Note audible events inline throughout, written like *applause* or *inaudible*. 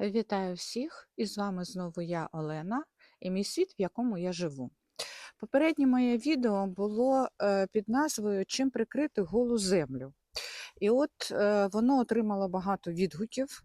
Вітаю всіх! І з вами знову я, Олена, і мій світ, в якому я живу. Попереднє моє відео було е, під назвою Чим прикрити голу землю. І от е, воно отримало багато відгуків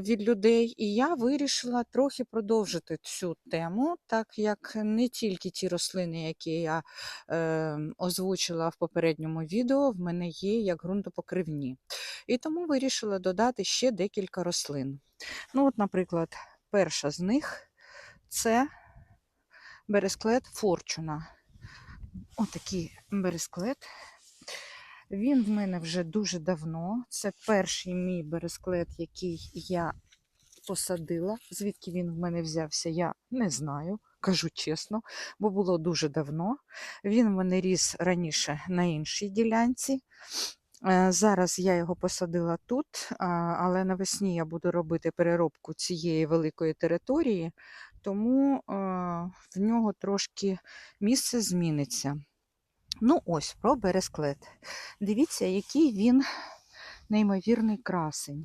від людей, і я вирішила трохи продовжити цю тему, так як не тільки ті рослини, які я е, озвучила в попередньому відео, в мене є як ґрунтопокривні. І тому вирішила додати ще декілька рослин. Ну, от, наприклад, перша з них це бересклет Форчуна. Отакий бересклет. Він в мене вже дуже давно. Це перший мій бересклет, який я посадила. Звідки він в мене взявся, я не знаю, кажу чесно, бо було дуже давно. Він в мене ріс раніше на іншій ділянці. Е, Зараз я його посадила тут, але навесні я буду робити переробку цієї великої території, тому е, в нього трошки місце зміниться. Ну, ось про бересклет. Дивіться, який він неймовірний красень.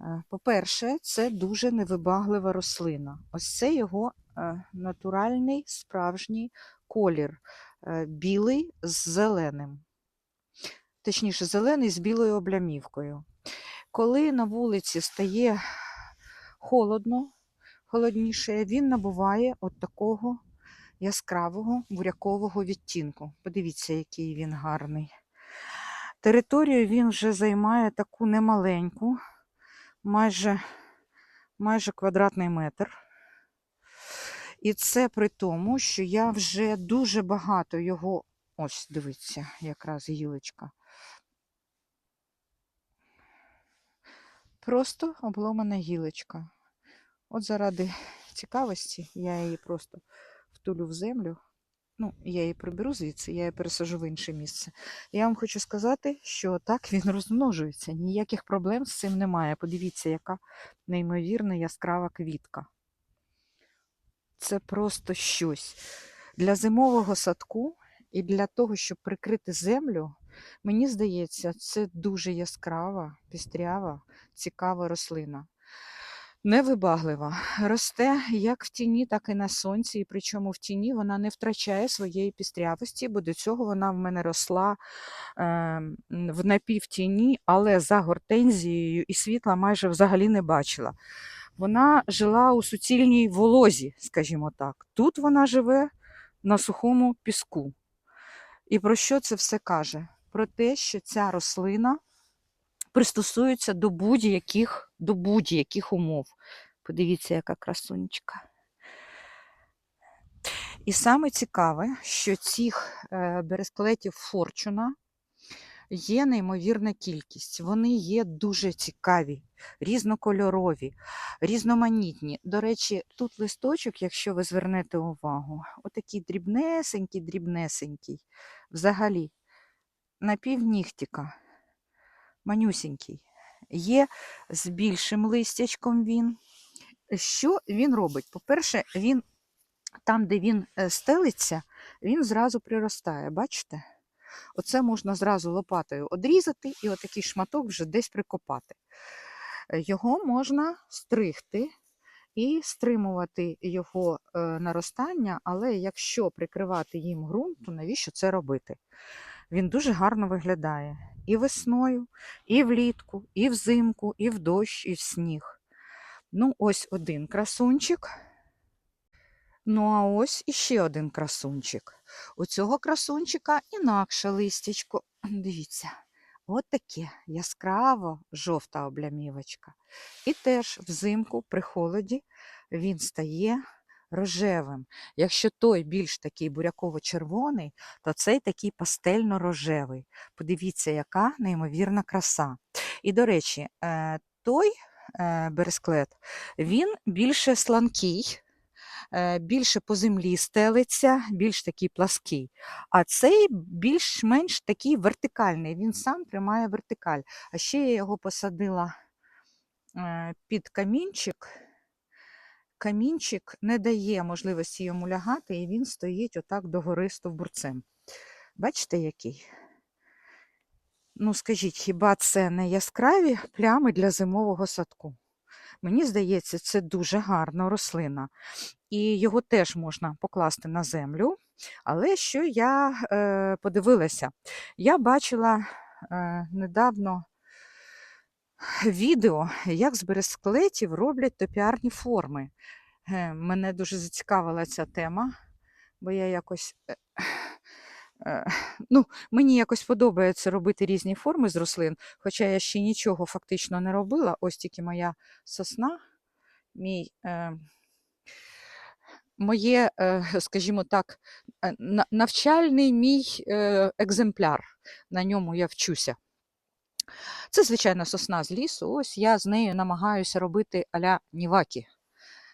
Е, По-перше, це дуже невибаглива рослина. Ось це його е, натуральний справжній колір, е, білий з зеленим точніше, зелений з білою облямівкою. Коли на вулиці стає холодно, холодніше, він набуває от такого яскравого бурякового відтінку. Подивіться, який він гарний. Територію він вже займає таку немаленьку, майже, майже квадратний метр. І це при тому, що я вже дуже багато його, ось дивіться, якраз гілочка. Просто обломана гілочка. От заради цікавості я її просто втулю в землю. Ну, я її приберу звідси, я її пересажу в інше місце. Я вам хочу сказати, що так *laughs* він розмножується. Ніяких проблем з цим немає. Подивіться, яка неймовірна яскрава квітка. Це просто щось. Для зимового садку і для того, щоб прикрити землю, мені здається, це дуже яскрава, пістрява, цікава рослина. Невибаглива. Росте як в тіні, так і на сонці. І причому в тіні вона не втрачає своєї пістрявості, бо до цього вона в мене росла е, в напівтіні, але за гортензією і світла майже взагалі не бачила. Вона жила у суцільній волозі, скажімо так. Тут вона живе на сухому піску. І про що це все каже? Про те, що ця рослина пристосується до будь-яких до будь-яких умов. Подивіться, яка красунечка. І саме цікаве, що цих е, бересклетів Форчуна є неймовірна кількість. Вони є дуже цікаві, різнокольорові, різноманітні. До речі, тут листочок, якщо ви звернете увагу, отакий дрібнесенький, дрібнесенький. Взагалі, напівнігтіка, манюсінький. Є з більшим листячком він. Що він робить? По-перше, він там, де він е, стелиться, він зразу приростає. Бачите? Оце можна зразу лопатою одрізати і отакий шматок вже десь прикопати. Його можна стригти і стримувати його е, наростання, але якщо прикривати їм ґрунт, то навіщо це робити? Він дуже гарно виглядає і весною, і влітку, і взимку, і в дощ, і в сніг. Ну, ось один красунчик. Ну, а ось іще один красунчик. У цього красунчика інакше листячко. *clears throat* Дивіться, от таке яскраво жовта облямівочка. І теж взимку при холоді він стає рожевим. Якщо той більш такий буряково-червоний, то цей такий пастельно-рожевий. Подивіться, яка неймовірна краса. І, до речі, е, той е, бересклет, він більше сланкий, е, більше по землі стелиться, більш такий плаский. А цей більш-менш такий вертикальний, він сам тримає вертикаль. А ще я його посадила під камінчик. Камінчик не дає можливості йому лягати, і він стоїть отак догори стовбурцем. Бачите, який? Ну, скажіть, хіба це не яскраві плями для зимового садку? Мені здається, це дуже гарна рослина. І його теж можна покласти на землю. Але що я е, подивилася? Я бачила е, недавно відео, як з бересклетів роблять топіарні форми. Е, мене дуже зацікавила ця тема, бо я якось. е, е, Ну, мені якось подобається робити різні форми з рослин, хоча я ще нічого фактично не робила. Ось тільки моя сосна, мій, е, моє, е, скажімо так, навчальний мій е, екземпляр. На ньому я вчуся. Це звичайна сосна з лісу. Ось я з нею намагаюся робити аля нівакі.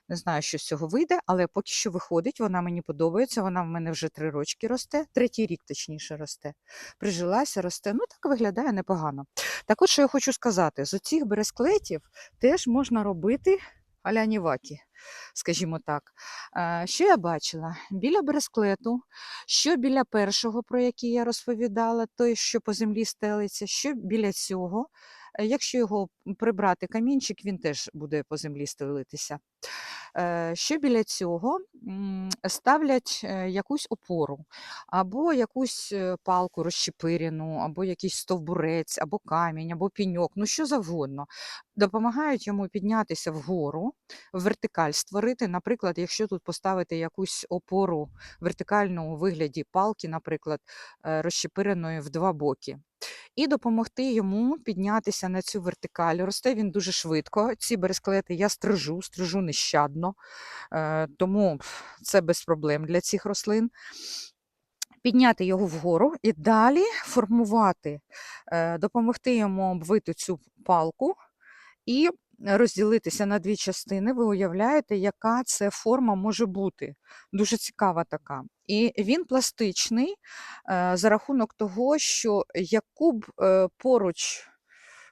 Не знаю, що з цього вийде, але поки що виходить, вона мені подобається. Вона в мене вже три рочки росте, третій рік точніше росте. Прижилася, росте. Ну так виглядає непогано. Так от, що я хочу сказати: з оцих бересклетів теж можна робити аля нівакі, скажімо так. Е, Що я бачила? Біля бересклету, що біля першого, про який я розповідала, той, що по землі стелиться, що біля цього. Е, Якщо його прибрати камінчик, він теж буде по землі стелитися. Е, Що біля цього ставлять е, якусь опору, або якусь е, палку розщепиряну, або якийсь стовбурець, або камінь, або піньок, ну що завгодно. Допомагають йому піднятися вгору, вертикаль створити. Наприклад, якщо тут поставити якусь опору вертикальну у вигляді палки, наприклад, розщепиреної в два боки. І допомогти йому піднятися на цю вертикаль. Росте він дуже швидко. Ці бересклети я стрижу, стрижу нещадно, е, тому це без проблем для цих рослин. Підняти його вгору і далі формувати, е, допомогти йому обвити цю палку і розділитися на дві частини. Ви уявляєте, яка це форма може бути. Дуже цікава така. І він пластичний е, за рахунок того, що яку б е, поруч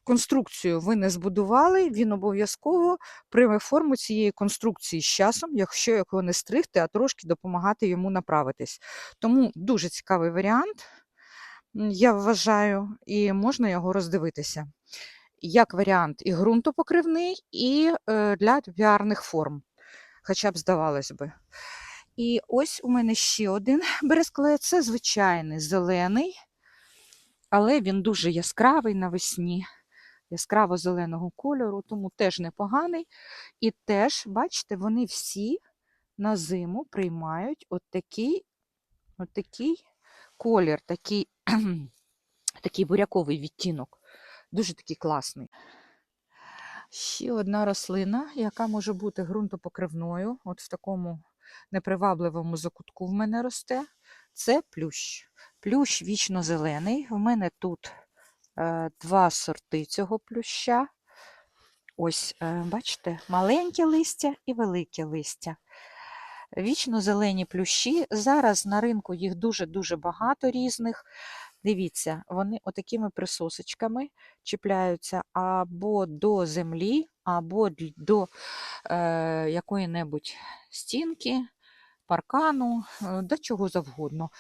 конструкцію ви не збудували, він обов'язково прийме форму цієї конструкції з часом, якщо його не стригти, а трошки допомагати йому направитись. Тому дуже цікавий варіант, я вважаю, і можна його роздивитися. Як варіант і ґрунтопокривний, і е, для піарних форм, хоча б здавалось би. І ось у мене ще один *laughs* бересклет, це звичайний зелений, але він дуже яскравий навесні, яскраво-зеленого кольору, тому теж непоганий. І теж, бачите, вони всі на зиму приймають от такий, от такий колір, такий, *clears throat* такий буряковий відтінок. Дуже такий класний. Ще одна рослина, яка може бути ґрунтопокривною, от в такому непривабливому закутку в мене росте, це плющ. Плющ вічно зелений. В мене тут е, два сорти цього плюща. Ось, е, бачите, маленьке листя і велике листя. Вічно зелені плющі. Зараз на ринку їх дуже-дуже багато різних. Дивіться, вони отакими присосочками чіпляються або до землі, або до е, якої-небудь стінки, паркану, е, до чого завгодно.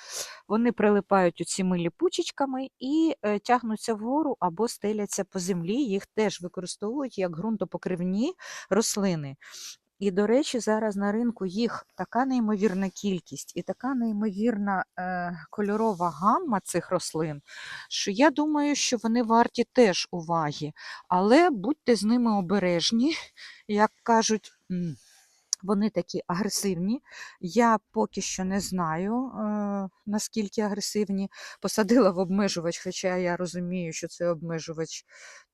Вони прилипають цими ліпучечками і е, тягнуться вгору або стеляться по землі. Їх теж використовують як ґрунтопокривні рослини. І, до речі, зараз на ринку їх така неймовірна кількість і така неймовірна е, кольорова гамма цих рослин, що я думаю, що вони варті теж уваги. Але будьте з ними обережні, як кажуть. Вони такі агресивні. Я поки що не знаю, е, наскільки агресивні. Посадила в обмежувач, хоча я розумію, що цей обмежувач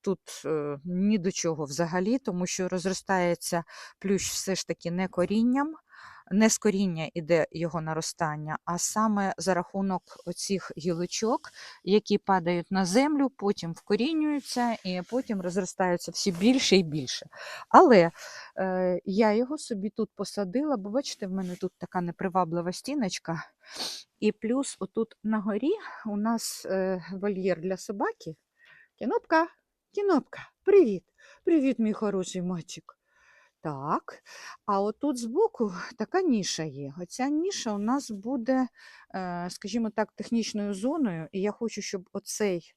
тут е, ні до чого взагалі, тому що розростається плющ все ж таки не корінням, не з коріння іде його наростання, а саме за рахунок оцих гілочок, які падають на землю, потім вкорінюються і потім розростаються всі більше і більше. Але е, я його собі тут посадила, бо бачите, в мене тут така неприваблива стіночка. І плюс отут на горі у нас е, вольєр для собаки. Кінопка, кінопка, привіт! Привіт, мій хороший мальчик. Так, а отут збоку *laughs* така ніша є. Оця ніша у нас буде, е, скажімо так, технічною зоною, і я хочу, щоб оцей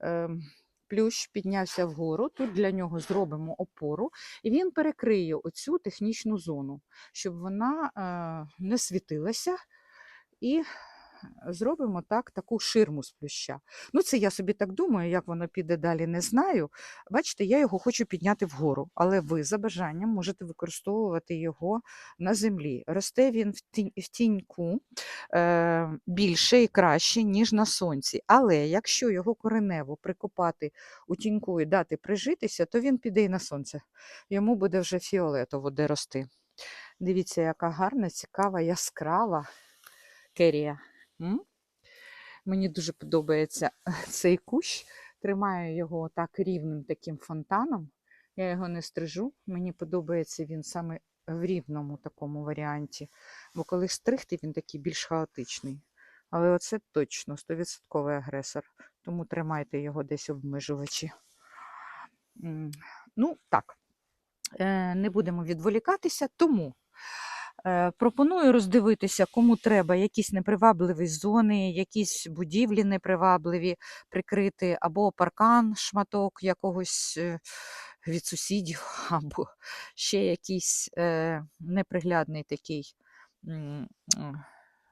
ем, плющ піднявся вгору. Тут для нього зробимо опору, і він перекриє оцю технічну зону, щоб вона е, не світилася. І зробимо так таку ширму з плюща. Ну, це я собі так думаю, як воно піде далі, не знаю. Бачите, я його хочу підняти вгору, але ви за бажанням можете використовувати його на землі. Росте він в, тінь, в тіньку е, більше і краще, ніж на сонці. Але якщо його коренево прикопати у тіньку і дати прижитися, то він піде і на сонце. Йому буде вже фіолетово де рости. Дивіться, яка гарна, цікава, яскрава керія. Мені дуже подобається *laughs* цей кущ. Тримаю його так рівним таким фонтаном. Я його не стрижу. Мені подобається він саме в рівному такому варіанті. Бо коли стригти, він такий більш хаотичний. Але оце точно 100% агресор. Тому тримайте його десь обмежувачі. Ну, так, Е, не будемо відволікатися, тому Пропоную роздивитися, кому треба якісь непривабливі зони, якісь будівлі непривабливі прикрити, або паркан, шматок якогось е, від сусідів, *laughs* або ще якийсь е, неприглядний такий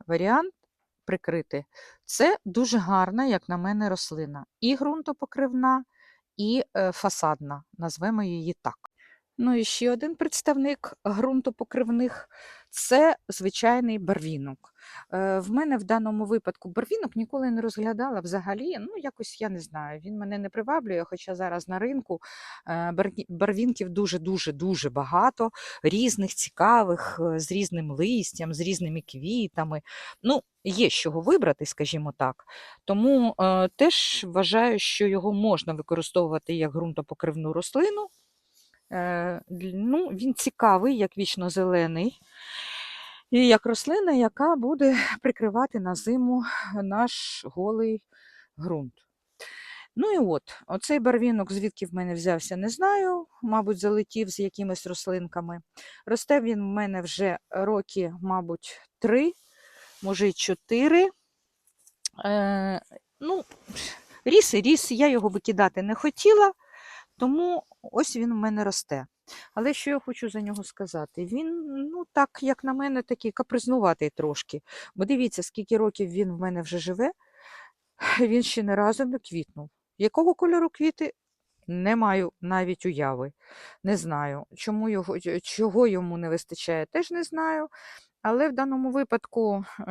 варіант прикрити. Це дуже гарна, як на мене, рослина. І ґрунтопокривна, і е, фасадна, назвемо її так. Ну і ще один представник ґрунтопокривних це звичайний барвінок. Е, В мене в даному випадку барвінок ніколи не розглядала взагалі. Ну, якось я не знаю. Він мене не приваблює, хоча зараз на ринку е, барвінків дуже-дуже дуже багато, різних цікавих, е, з різним листям, з різними квітами. Ну, є з чого вибрати, скажімо так. Тому теж вважаю, що його можна використовувати як ґрунтопокривну рослину. Е, ну, він цікавий, як вічно зелений, і як рослина, яка буде *laughs* прикривати на зиму наш голий ґрунт. Ну і от, оцей барвінок, звідки в мене взявся, не знаю. Мабуть, залетів з якимись рослинками. Росте він в мене вже роки, мабуть, три, може й чотири. Е, ну, ріс і ріс, я його викидати не хотіла. Тому ось він у мене росте. Але що я хочу за нього сказати? Він, ну так, як на мене, такий капризнуватий трошки. Бо дивіться, скільки років він в мене вже живе, *sighs* він ще не разу не квітнув. Якого кольору квіти? Не маю навіть уяви. Не знаю. Чому його, чого йому не вистачає, теж не знаю. Але в даному випадку е,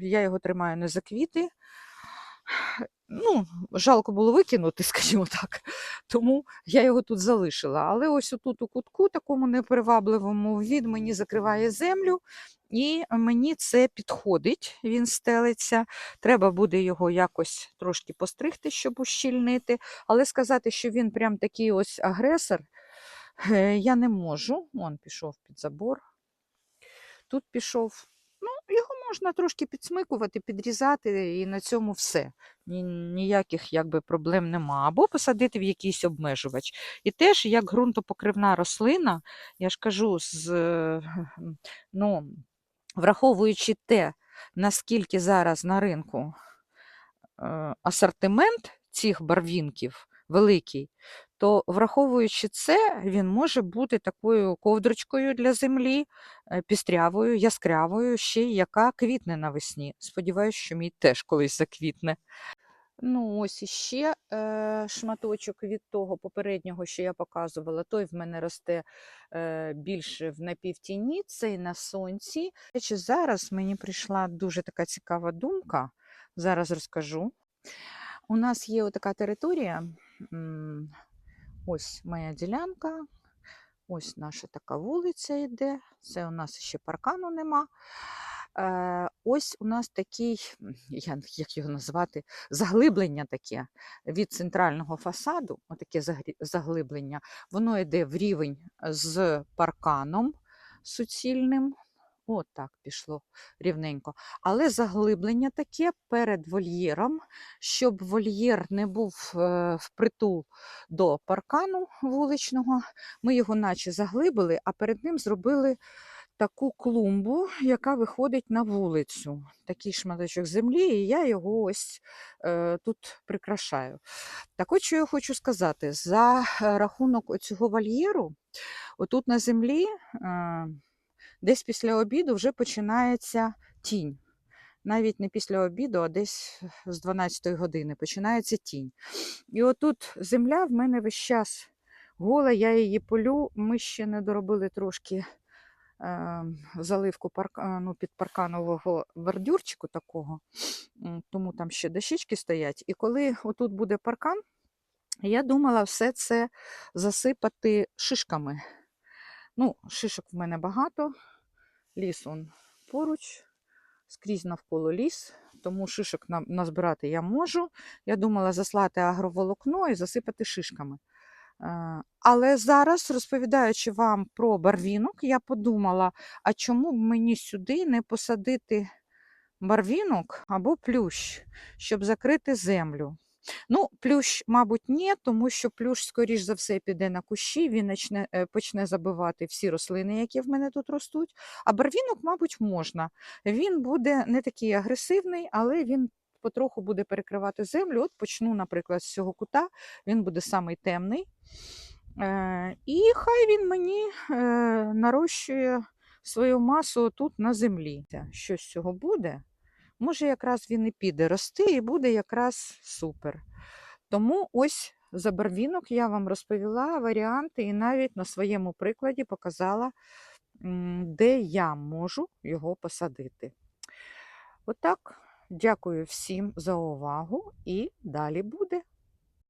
я його тримаю не за квіти. Ну, жалко було викинути, *laughs* скажімо так. Тому я його тут залишила. Але ось отут у кутку, такому непривабливому, він мені закриває землю, і мені це підходить. Він стелиться. Треба буде його якось трошки постригти, щоб ущільнити. Але сказати, що він прям такий ось агресор, е, я не можу. Вон пішов під забор. Тут пішов. Ну, його можна трошки підсмикувати, підрізати, і на цьому все. Ні, ніяких якби, проблем нема. Або посадити в якийсь обмежувач. І теж як ґрунтопокривна рослина, я ж кажу, з, е, ну, враховуючи те, наскільки зараз на ринку е, асортимент цих барвінків великий, то враховуючи це, він може бути такою ковдрочкою для землі, е, пістрявою, яскравою, ще яка квітне навесні. Сподіваюсь, що мій теж колись заквітне. Ну, ось іще е, шматочок від того попереднього, що я показувала, той в мене росте е, більше в напівтіні, цей на сонці. Речі, зараз мені прийшла дуже така цікава думка, зараз розкажу. У нас є така територія, ось моя ділянка, ось наша така вулиця йде, це у нас ще паркану нема. Е, ось у нас такий, як його назвати, заглиблення таке від центрального фасаду, отаке заглиблення, воно йде в рівень з парканом суцільним. От так пішло рівненько. Але заглиблення таке перед вольєром, щоб вольєр не був е, впритул до паркану вуличного. Ми його наче заглибили, а перед ним зробили таку клумбу, яка виходить на вулицю. Такий шматочок землі, і я його ось е, тут прикрашаю. Так от що я хочу сказати: за е, рахунок цього вольєру, отут на землі, е, десь після обіду вже починається тінь. Навіть не після обіду, а десь з 12 години починається тінь. І отут земля в мене весь час гола, я її полю. Ми ще не доробили трошки е, заливку парка, ну, під парканового бордюрчику такого, тому там ще дощечки стоять. І коли отут буде паркан, я думала все це засипати шишками. Ну, шишок в мене багато, ліс он поруч, скрізь навколо ліс, тому шишок назбирати я можу. Я думала заслати агроволокно і засипати шишками. Е, Але зараз, розповідаючи вам про барвінок, я подумала, а чому б мені сюди не посадити барвінок або плющ, щоб закрити землю. Ну, плющ, мабуть, ні, тому що плющ, скоріш за все, піде на кущі, він почне, е, почне забивати всі рослини, які в мене тут ростуть. А барвінок, мабуть, можна. Він буде не такий агресивний, але він потроху буде перекривати землю. От почну, наприклад, з цього кута, він буде самий темний. Е, і хай він мені е, нарощує свою масу тут на землі. Що з цього буде? Може, якраз він і піде рости, і буде якраз супер. Тому ось за барвінок я вам розповіла варіанти і навіть на своєму прикладі показала, де я можу його посадити. Отак. Дякую всім за увагу і далі буде.